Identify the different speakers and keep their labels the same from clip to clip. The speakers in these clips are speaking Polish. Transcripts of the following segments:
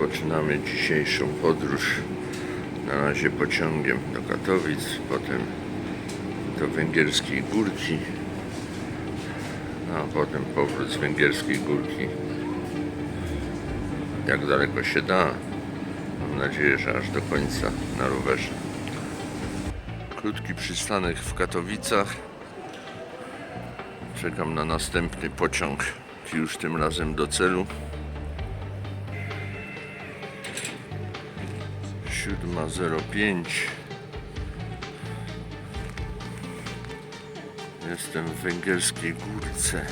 Speaker 1: Rozpoczynamy dzisiejszą podróż. Na razie pociągiem do Katowic, potem do Węgierskiej Górki, a potem powrót z Węgierskiej Górki. Jak daleko się da. Mam nadzieję, że aż do końca na rowerze. Krótki przystanek w Katowicach. Czekam na następny pociąg, już tym razem do celu. 7.05 Jestem w węgierskiej górce.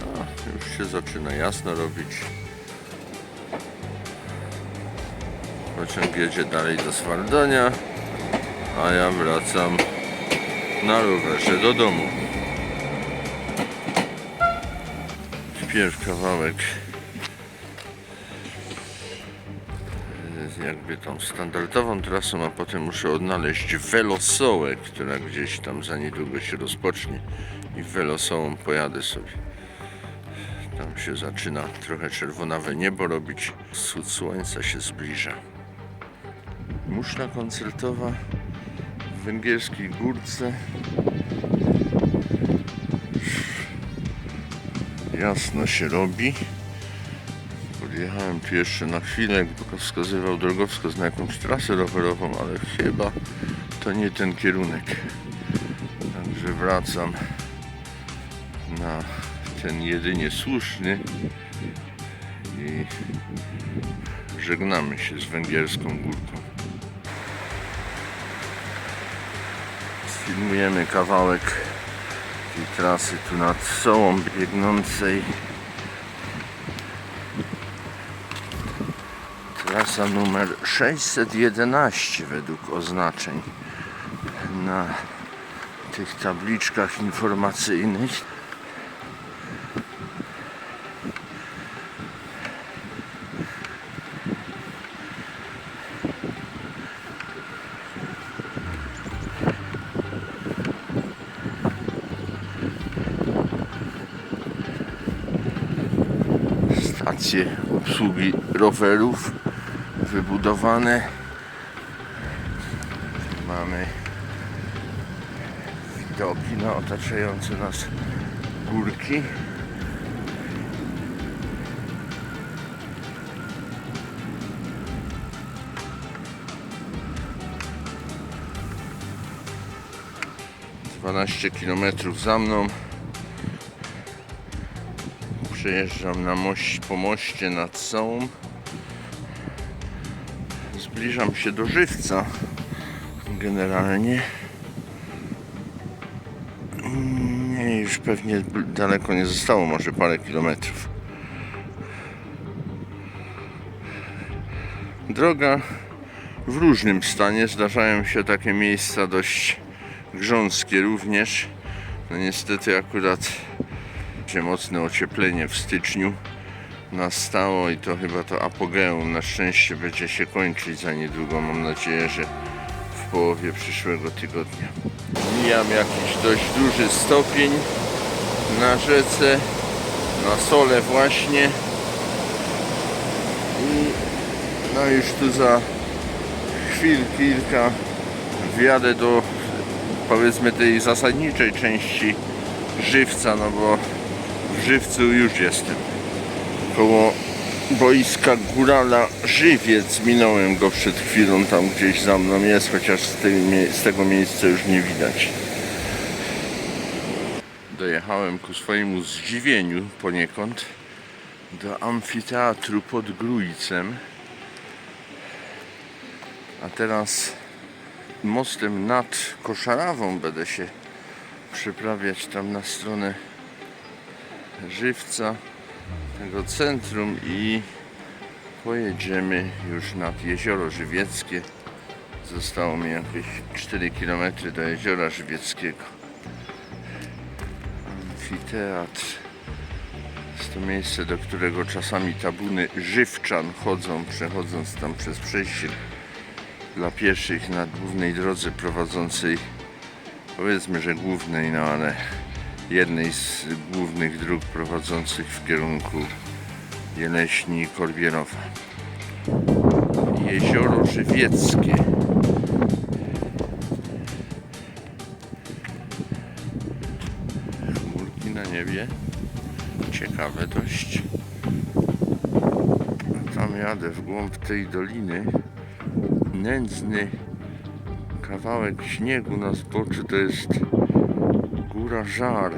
Speaker 1: A, już się zaczyna jasno robić. Pociąg jedzie dalej do Swardonia, a ja wracam na rowerze do domu. Wpierw kawałek jakby tą standardową trasą, a potem muszę odnaleźć Welosołę, która gdzieś tam za niedługo się rozpocznie i Welosołą pojadę sobie. Tam się zaczyna trochę czerwonawe niebo robić, wschód słońca się zbliża. Muszla koncertowa w węgierskiej górce. Jasno się robi. Podjechałem tu jeszcze na chwilę, bo wskazywał drogowskaz na jakąś trasę rowerową, ale chyba to nie ten kierunek. Także wracam na ten jedynie słuszny i żegnamy się z węgierską górką. Filmujemy kawałek tej trasy tu nad Sołą biegnącej. Trasa numer 611 według oznaczeń na tych tabliczkach informacyjnych. stacje obsługi rowerów wybudowane. Mamy widoki na otaczające nas górki. Dwanaście kilometrów za mną Przejeżdżam na mość, po moście nad Sołą. Zbliżam się do Żywca generalnie. Nie, już pewnie daleko nie zostało, może parę kilometrów. Droga w różnym stanie. Zdarzają się takie miejsca dość grząskie również. No niestety akurat się mocne ocieplenie w styczniu nastało i to chyba to apogeum na szczęście będzie się kończyć za niedługo. Mam nadzieję, że w połowie przyszłego tygodnia. Mijam jakiś dość duży stopień na rzece, na sole właśnie. I no już tu za chwil kilka wjadę do powiedzmy tej zasadniczej części żywca, no bo w żywcu już jestem. Koło boiska Górala Żywiec. Minąłem go przed chwilą, tam gdzieś za mną jest, chociaż z, tej, z tego miejsca już nie widać. Dojechałem ku swojemu zdziwieniu poniekąd do amfiteatru pod Grójcem. A teraz mostem nad Koszarawą będę się przeprawiać tam na stronę żywca tego centrum i pojedziemy już nad jezioro żywieckie. Zostało mi jakieś 4 km do jeziora żywieckiego. Amfiteatr. Jest to miejsce, do którego czasami tabuny żywczan chodzą, przechodząc tam przez przejście dla pieszych na głównej drodze prowadzącej powiedzmy, że głównej, no ale jednej z głównych dróg prowadzących w kierunku Jeleśni i Korbierowa. Jezioro Żywieckie. Chmurki na niebie. Ciekawe dość. Tam jadę w głąb tej doliny. Nędzny kawałek śniegu na zboczu to jest góra Żar.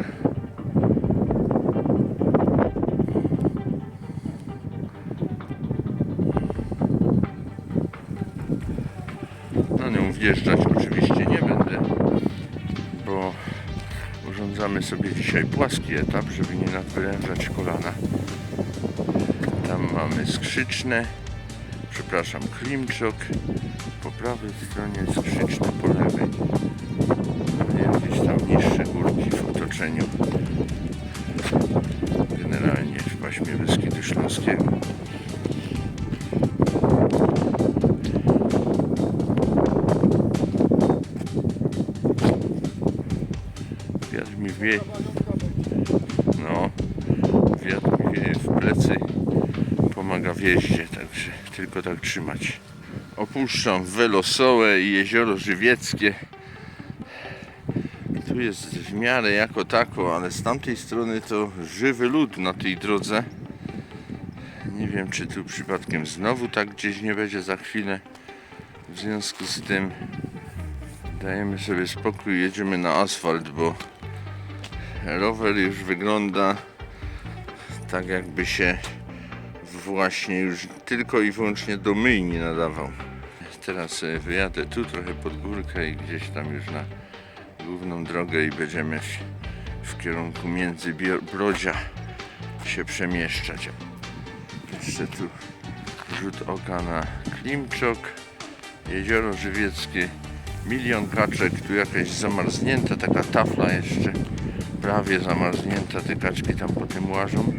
Speaker 1: Na nią wjeżdżać oczywiście nie będę, bo urządzamy sobie dzisiaj płaski etap, żeby nie nadwyrężać kolana. Tam mamy skrzyczne, przepraszam, klimczok, po prawej stronie skrzyczne, po lewej otoczeniu. Generalnie w paśmie Beskidu Śląskiego. Wiatr mi wie. No, wiatr mi wieje w plecy. Pomaga w jeździe, także tylko tak trzymać. Opuszczam Welosołę i Jezioro Żywieckie. Tu jest w miarę jako tako, ale z tamtej strony to żywy lud na tej drodze. Nie wiem, czy tu przypadkiem znowu tak gdzieś nie będzie za chwilę. W związku z tym dajemy sobie spokój, jedziemy na asfalt, bo rower już wygląda tak jakby się właśnie już tylko i wyłącznie do myjni nadawał. Teraz sobie wyjadę tu trochę pod górkę i gdzieś tam już na główną drogę i będziemy w, kierunku Międzybrodzia się przemieszczać. Jeszcze tu rzut oka na Klimczok, Jezioro Żywieckie, milion kaczek, tu jakaś zamarznięta taka tafla jeszcze, prawie zamarznięta, te kaczki tam po tym łażą.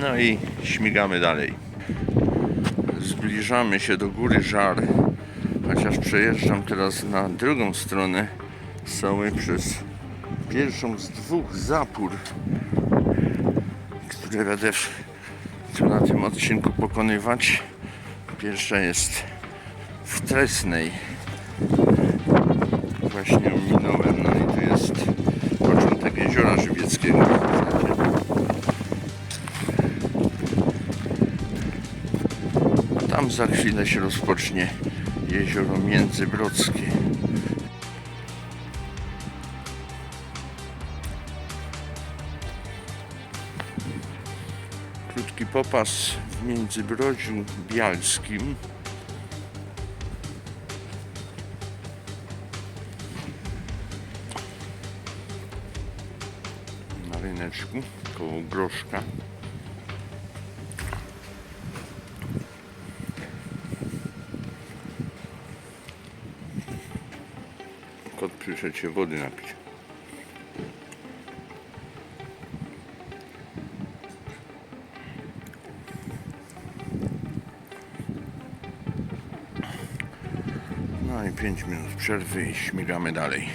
Speaker 1: No i śmigamy dalej. Zbliżamy się do góry Żar, chociaż przejeżdżam teraz na drugą stronę Soły przez pierwszą z dwóch zapór, które będę tu na tym odcinku pokonywać. Pierwsza jest w Tresnej. Właśnie tam za chwilę się rozpocznie jezioro Międzybrodzkie. Krótki popas w Międzybrodziu Bialskim. Na ryneczku koło Groszka. Przyszedł się wody napić. No i 5 minut przerwy i śmigamy dalej.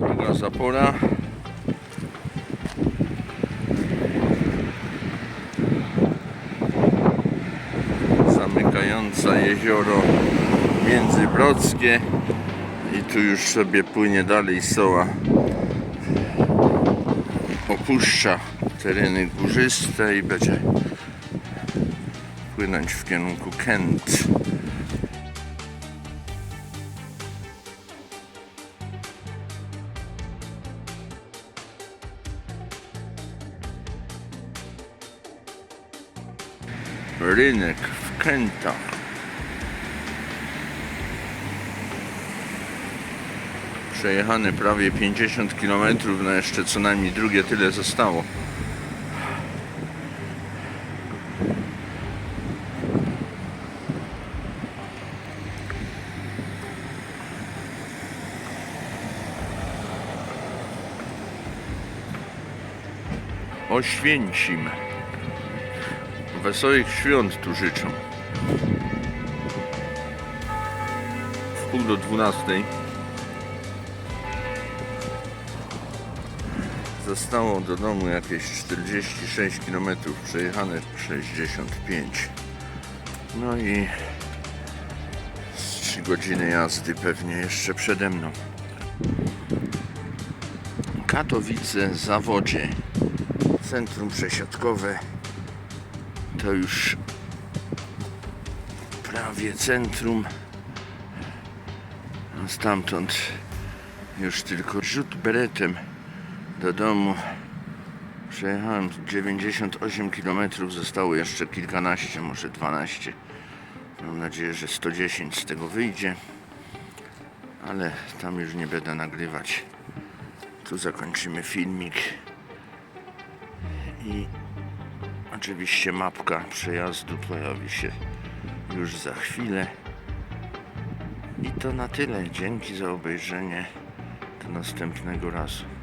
Speaker 1: Druga zapora. Zamykająca jezioro Międzybrodzkie. Tu już sobie płynie dalej soła. Opuszcza tereny górzyste i będzie płynąć w kierunku Kent. Rynek w Kentach. Przejechane prawie 50 km, no jeszcze co najmniej drugie tyle zostało. Oświęcim. Wesołych świąt tu życzę. W pół do dwunastej Zostało do domu jakieś 46 km, przejechane 65. No i z 3 godziny jazdy pewnie jeszcze przede mną. Katowice, Zawodzie, centrum przesiadkowe. To już prawie centrum. Stamtąd już tylko rzut beretem do domu. Przejechałem 98 km, zostało jeszcze kilkanaście, może 12. Mam nadzieję, że 110 z tego wyjdzie, ale tam już nie będę nagrywać. Tu zakończymy filmik i oczywiście mapka przejazdu pojawi się już za chwilę. I to na tyle. Dzięki za obejrzenie. Do następnego razu.